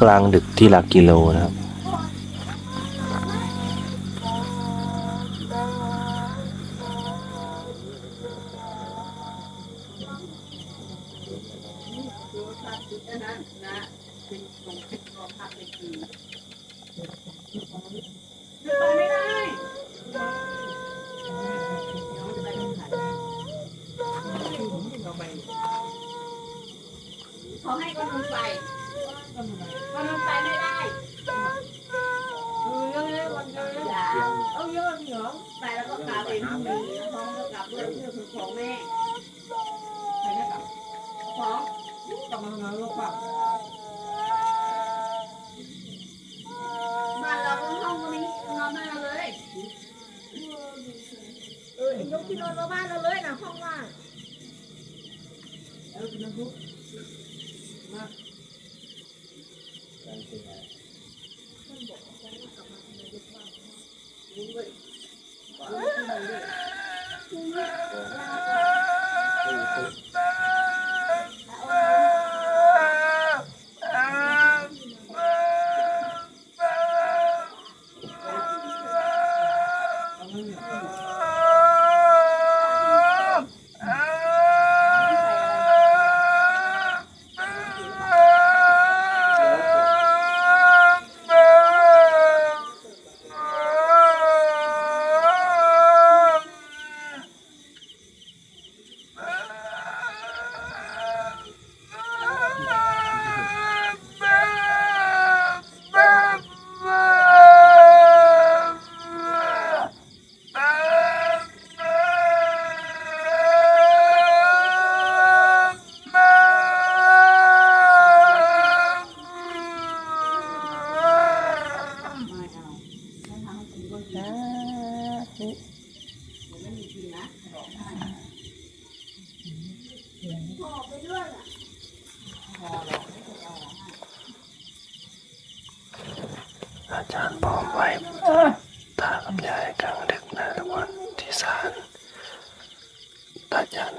กลางดึกที่หลักกิโลนะครับ ขอให้คนลงไปคนลงไปไม่ได้อย่าเอาเยอะเหรอไปแล้วก็กลับเองพรุ่งนี้ท้องก็กลับด้วยเพื่อคือของแม่ของบ้านเราเป็นห้องตรงนี้นอนบ้านเราเลย เออยกที่ นอนมาบ้านเราเลยนะห้องว่างอาจารย์พร้อมไว้ตากับยายกลางดึกนะทุกคนที่ศาลตาจัน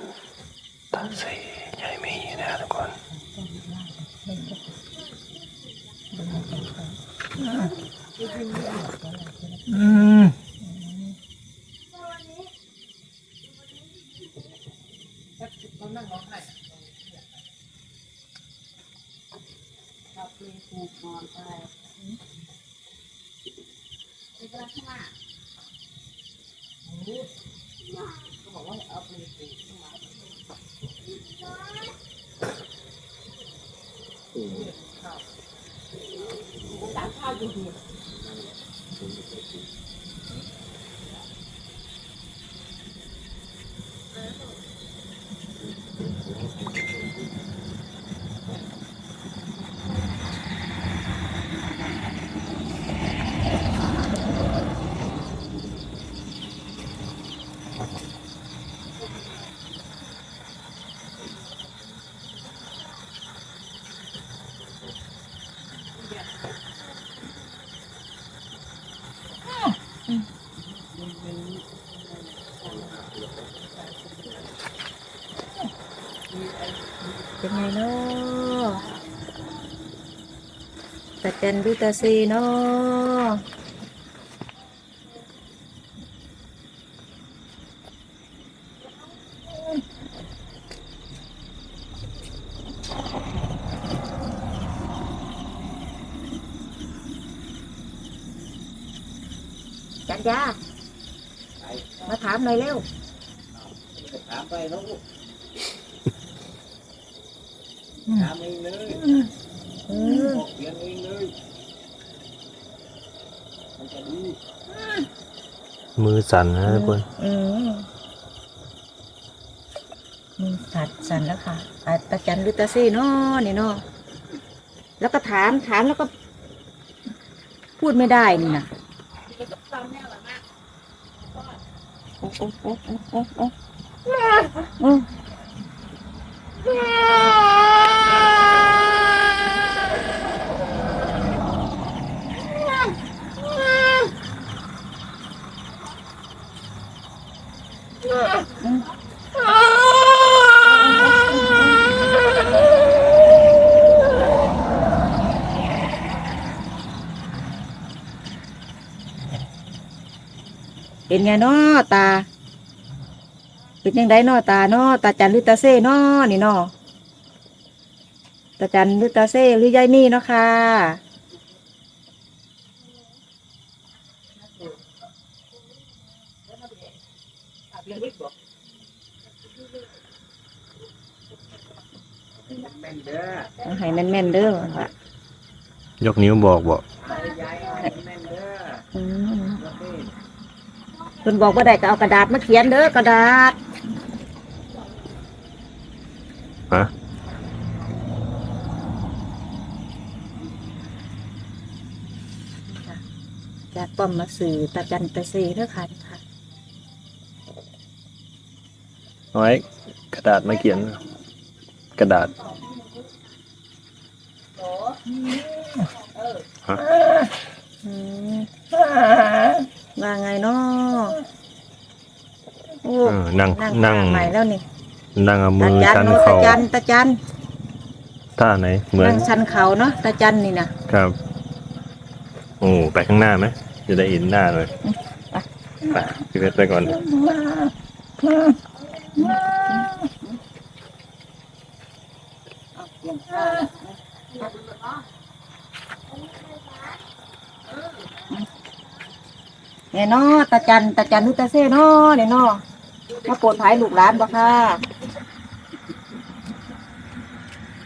ตาสียายมีนะทุกคนอืม เป็นไงเนาะ ตาจันดูตาซีเนาะจันยามาถามหน่อยเร็ว ถามไปแล้วลูกถามเองเลย เออบอกเสียงเองเลยมันจะดีมือสั่นนะทุกคนอืมมือสัดสั่นแล้วค่ะอาตาจันหรือตาซี่เนาะนี่เนาะแล้วก็ถามถามแล้วก็ พูดไม่ได้นี่นะโอ้โอ้โอ้โอ้โอ้โอ้ เป็นไงนาะตา เป็นยังไงนาะตานาะตาจันหรือตาเซ่นาะนี่นาะตาจันหรือตาเซ่หรือยายนี่เนาะค่ะ แม่นเด้อ เอา ให้แม่นๆเด้อว่ะยกนิ้วบอกบอกไปยายให้แม่นเด้ออืมโอเคเพิ่นบอกว่าได้ก็เอากระดาษมาเขียนเด้อกระดาษฮะจากป้อมมาสื่อตาจันตาเซ่เด้อค่ะค่ะเอาไว้กระดาษมาเขียน กระดาษ อืมว่าไงเนาะโอ้เออนั่งนั่งนั่งใหม่แล้วนี่นั่งเอาตามือจันชันเนาะเข่าตาจันตาจันท่าไหนเหมือนนั่งชันเขาเนาะตาจันนี่นะครับ โอ้ไปข้างหน้าไหมจะได้เห็นหน้าเลยไปพี่เพชรไปก่อน เอาเปลี่ยนท่า เนี่ยเนาะตาจันตาจันนุตาเซ่เนาะเนี่ยเนาะมาโปรดภายลูกหลานบ่ค่ะ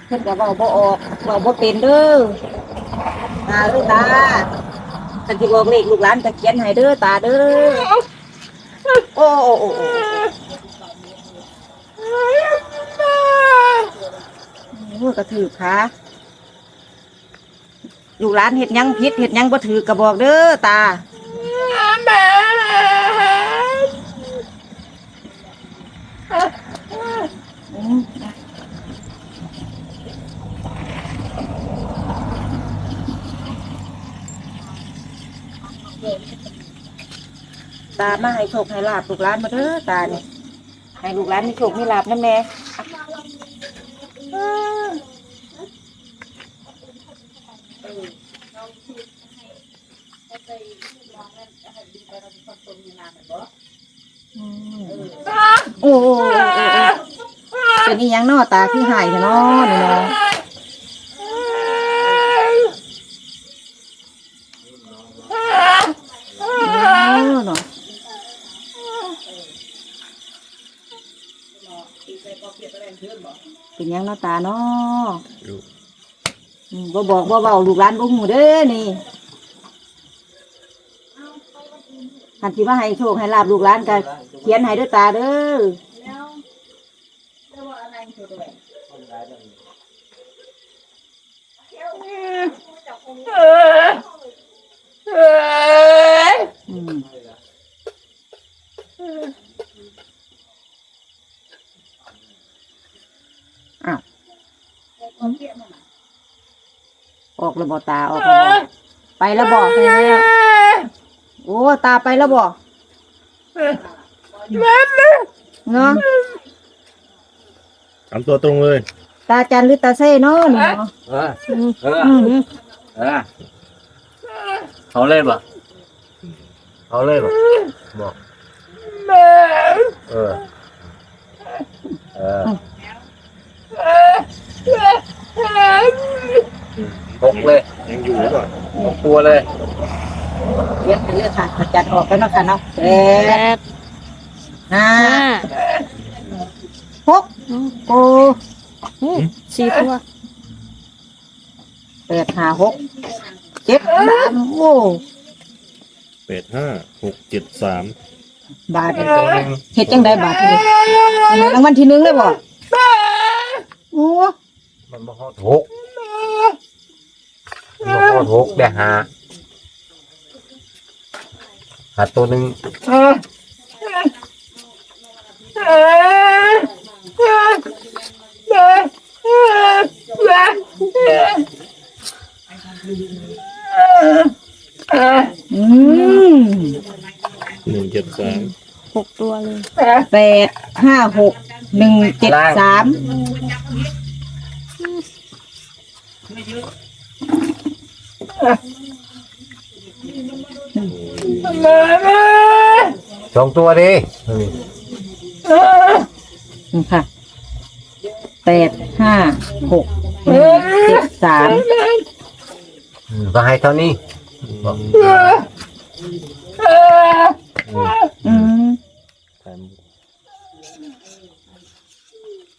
เพิ่นก็เว้าบ่ออกเว้าบ่เป็นเด้อตาเด้อตาคันสิบอกเลขลูกหลานก็เขียนให้เด้อตาเด้อโอ้โอ้โอ้โอ้โอ้กระถือขา ลูกหลานเฮ็ดหยังผิดเฮ็ดหยังบ่ถือก็บอกเด้อตาอืมตามาให้โชคให้ลาบลูกหลานมาเด้อตาเนี่ยให้ลูกหลานมีโชคมีลาบนะแม่อืมโอ้โหเป็นอีห ยังเนอตาคือหายเถอะเนาะนี่เนาะเออเนาะเป็นหยังเนาะตาเนาะอืมบ่บอกบ่เบาลูกหลานบ่หูเด้อนี่คันสิมาให้โชคให้ลาบลูกหลานก็เขียนให้เด้อตาเด้อ แล้วแล้วว่าอะไรคือตัว อืมอ้าวออกแล้วบ่ตาออกแล้วบ่ไปแล้วบ่ไปแล้วโอ้ตาไปแล้วบ่เนาะ ทำตัวตรงเลย ตาจันหรือตาเซ่เนาะนี่เนาะเอออืมเออ อืมเออเขาเลยบ่เขาเลยบ่บอก เออ เออหกเลยยังอยู่หรือเปล่าหกตัวเลยเย็บไปเรื่อยค่ะตาจันออกแล้วเนาะค่ะเนาะแปดห้าหกโอ้ สี่ตัวแปดห้าหกเจ็ดสามโอ้แปดห้าหกเจ็ดสามบาทนี่เฮ็ดจังไดบาทนี่รางวัลที่หนึ่งเลยบ่โอ้มันบ่ฮอดหกหกได้ห้าหาตัวหนึ่ง อืมหนึ่งเจ็ดสามหกตัวเลยแปดห้าหกหนึ่งเจ็ดสามสองตัวดินี่ค่ะ แปดห้าหกหนึ่งเจ็ดสามอืมก็ให้เท่านี้บอกอืมสาม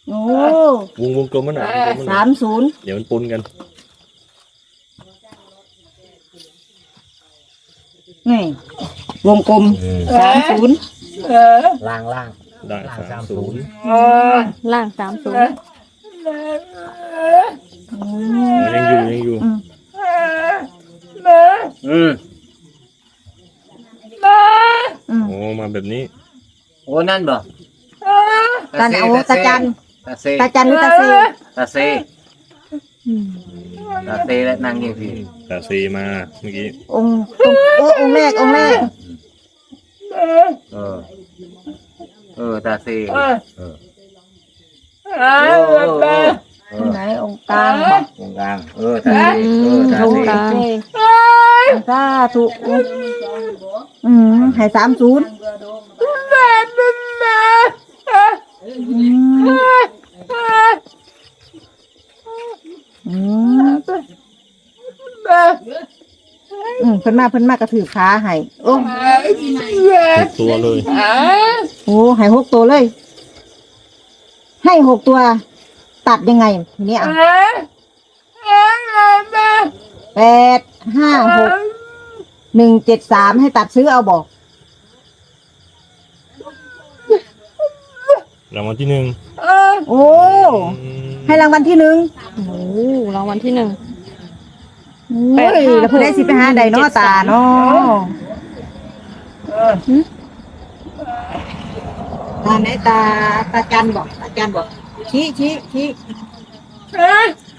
โอ้วงวงกลมมันหน่อยวงกลมมันหน่สาอยมศูนย์เดี๋ยวมันปนกันนี่วงกลมอืมสามศูนย์ล่างล่างได้ล่างสาสามมศูศูนนย์ย์ล่างสามศูนย์ ยังอยู่ยังอยู่อืมอืมโอ้มาแบบนี้ โอ้นั่นบ่ตันเอาตาจันตาเซตาจันหรือตาเซตาเซอืมตาเซและนางยังสิตาซีมาเมื่อกี้องค์โอ้องค์แรกองค์แรกเออเออตาเซเออเออเออเออไหนองค์กลางบอกตรงกลางเออตาเซอืเออมตาตรงเซกลางสาธุอืมให้สามศูนย์อืมอืมอืมเพิ่นมาเพิ่นมากระถือขาให้โอ้หกตัวเลยโหให้หกตัวเลย ให้หกตัว ตัดยังไงทีนี้อะแปดห้าหกหนึ่งเจ็ดสามให้ตัดซื้อเอาบอกรางวัลที่หนึ่งโอ้ให้รางวัลที่หนึ่งโอ้โหรางวัลที่หนึ่งโอ้ยแล้วผู้ได้สิไปหาไดเนาะตาเนาะ ตาไหนตาตาจันบอกตาจันบอกชี้ชี้ชี้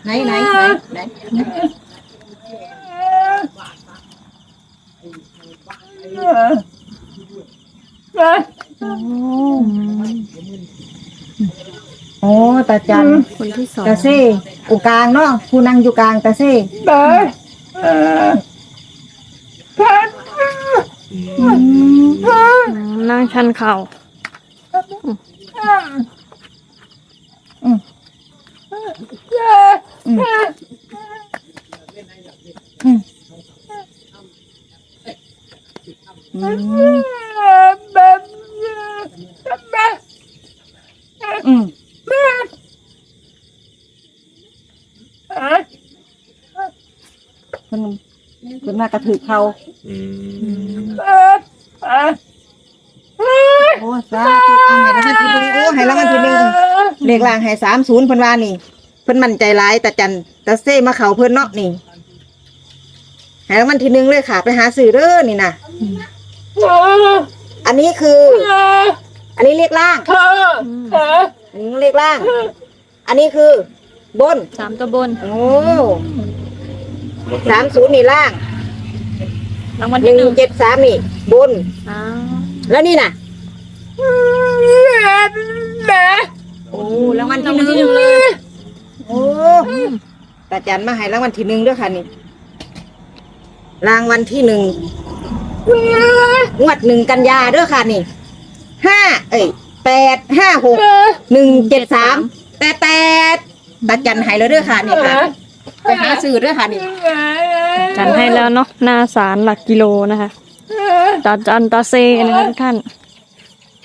ไหนไหนไหนไหนโอ้ตาจันคนที่สองตาเซ่อูกลางเนาะผู้นั่งอยู่กลางตาเซ่อืมนั่งชันเข่า อืมอืมเพิ่นเพิ่นมากระถือเขา อืม โอ้สาธุเอาให้รางวัลที่หนึ่งโอ้ให้รางวัลที่หนึ่งเลขล่างให้สามศูนย์เพิ่นว่านี่ เพิ่นมั่นใจร้ายแต่จันตาเซ่มาเขาเพิ่นเนาะนี่ให้รางวัลที่หนึ่งเลยค่ะ ไปหาซื้อเด้อนี่นะอันนี้คือ อันนี้เลขล่างอืมอันนี้เลขล่าง อันนี้คือบน สามตัวบน โอ้สามศูนย์นี่ล่างรางวัลหที่นึ่หนึ่งงเจ็ดสามนี่บน อ้าว แล้วนี่น่ะ โอ้รางวัลที่หนึ่งโอ้ตาจันมาให้รางวัลที่หนึ่งด้วยค่ะนี่ รางวัลที่หนึ่งงวดหนึ่งกันยาเด้อค่ะนี่ห้าเอ้ยแปดห้าหกหนึ่งเจ็ดสามแต่แต่ตาจันให้แล้วเด้อค่ะนี่ค่ะไปหาซื้อเด้อค่ะนี่จันให้แล้วเนาะหน้าสารหลักกิโลนะคะตาจันตาเซนะคะทุกท่าน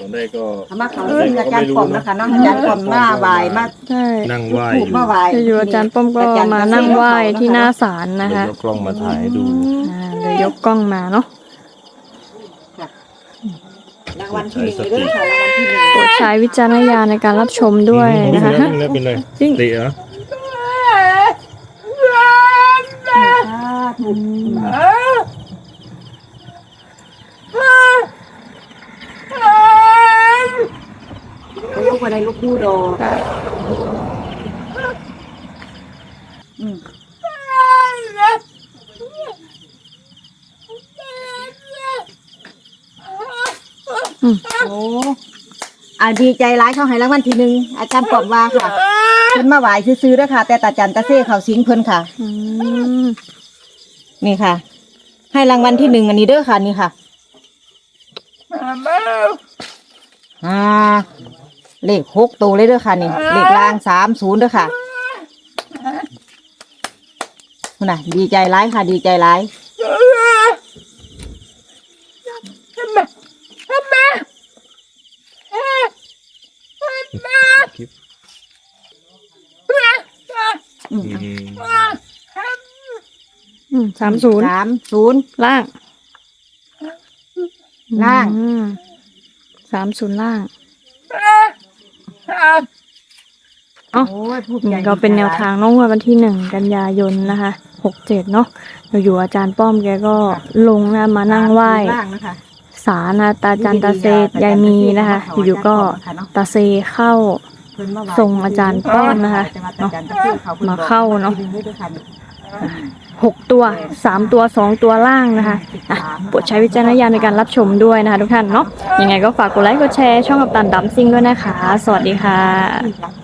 ตอนแรกก็เอามาเขาซึ่งอาจารย์ปอมนะคะเนาะอาจารย์ปอมมาไหวมาใช่นั่งไหว้อถูกยู่มาไหวอยู่ๆอาจารย์ป้อมก็มานั่งไหว้ที่หน้าศาลนะเดี๋ยวคะยกกล้องมาถ่ายให้ดูอ่าเดี๋ยวยกกล้องมาเนาะรางวัลที่หนึ่งเด้อค่ะรางวัลที่หนึ่งโปรดใช้วิจารณญาณในการรับชมด้วยนะคะวิ่งแล้วเป็นเลยจริงเตะเหรอถูก ลู กลูกอะไรลูกดูดอกอืมอืมโอ้อาดีใจร้ายเขาให้รางวัลทีหนึ่งอาจารย์ปอบว่าค่ะเพิ่นมาไหวซื้อๆด้วยค่ะ แต่ตาจันตาเซ่เขาสิงเพิ่นค่ะอืมนี่ค่ะ ให้รางวัลที่หนึ่งอันนี้เด้อค่ะนี่ค่ะอ่า เลขหกตัวเลยเด้อค่ะนี่เลขล่างสามศูนย์เด้อค่ะคุณน่ะ ดีใจร้ายค่ะ ดีใจร้ายอืมอืมสามศูนย์สามศูนย์ล่าง ล่างอืมสามศูนย์ล่าง เอ้า โอ้ยพูดนี่ก็เป็นแนวทางน้องวันที่หนึ่งกันยายนนะคะหกเจ็ดเนาะอยู่ๆอาจารย์ป้อมแกก็ลงนะมานั่งไหว้ล่างนะคะ สานะตาจันตาเซยายมีนะคะ อยู่ๆก็ตาเซเข้า ส่งอาจารย์ป้อมนะคะเนาะมาเข้าเนาะ หกตัวสามตัวสองตัวล่างนะคะอะโปรดใช้วิจารณญาณในการรับชมด้วยนะคะทุกท่านเนาะยังไงก็ฝากกดไลค์กดแชร์ช่องกับตันดัมซิงด้วยนะคะ สวัสดีค่ะ